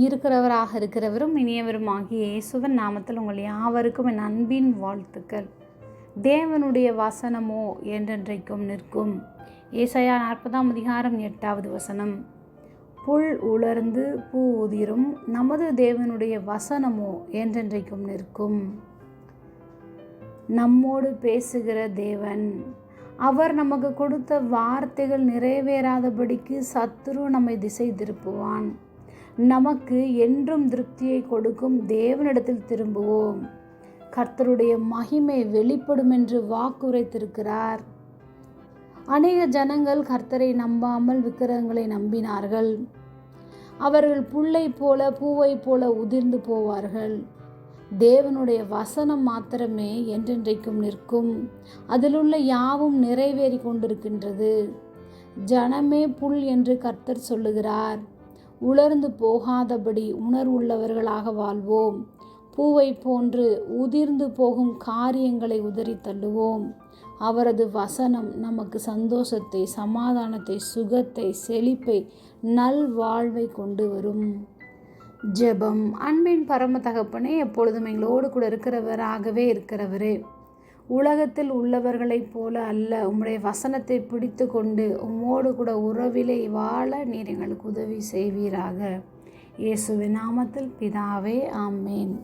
இருக்கிறவராக இருக்கிறவரும் இனியவரும் ஆகிய இயேசுவன் நாமத்தில் உங்கள் யாவருக்கும் என் அன்பின் வாழ்த்துக்கள். தேவனுடைய வசனமோ என்றென்றைக்கும் நிற்கும். ஏசையா நாற்பதாம் அதிகாரம் எட்டாவது வசனம். புல் உலர்ந்து பூ உதிரும் நமது தேவனுடைய வசனமோ என்றென்றைக்கும் நிற்கும். நம்மோடு பேசுகிற தேவன் அவர் நமக்கு கொடுத்த வார்த்தைகள் நிறைவேறாதபடிக்கு சத்துரு நம்மை திசை திருப்புவான். நமக்கு என்றும் திருப்தியை கொடுக்கும் தேவனிடத்தில் திரும்புவோம். கர்த்தருடைய மகிமை வெளிப்படும் என்று வாக்குரைத்திருக்கிறார். அநேக ஜனங்கள் கர்த்தரை நம்பாமல் விக்கிரகங்களை நம்பினார்கள். அவர்கள் புல்லை போல பூவை போல உதிர்ந்து போவார்கள். தேவனுடைய வசனம் மாத்திரமே என்றென்றைக்கும் நிற்கும். அதிலுள்ள யாவும் நிறைவேறி கொண்டிருக்கின்றது. ஜனமே புல் என்று கர்த்தர் சொல்லுகிறார். உலர்ந்து போகாதபடி உணர்வுள்ளவர்களாக வாழ்வோம். பூவை போன்று உதிர்ந்து போகும் காரியங்களை உதறி தள்ளுவோம். அவரது வசனம் நமக்கு சந்தோஷத்தை சமாதானத்தை சுகத்தை செழிப்பை நல்வாழ்வை கொண்டு வரும். ஜெபம். அன்பின் பரம தகப்பனே எப்பொழுதும் எங்களோடு கூட இருக்கிறவராகவே இருக்கிறவரே. உலகத்தில் உள்ளவர்களைப் போல அல்ல. உம்முடைய வசனத்தை பிடித்து கொண்டு உம்மோடு கூட உறவிலே வாழ நீர் எங்களுக்கு உதவி செய்வீராக. இயேசுவின் நாமத்தில் பிதாவே ஆமேன்.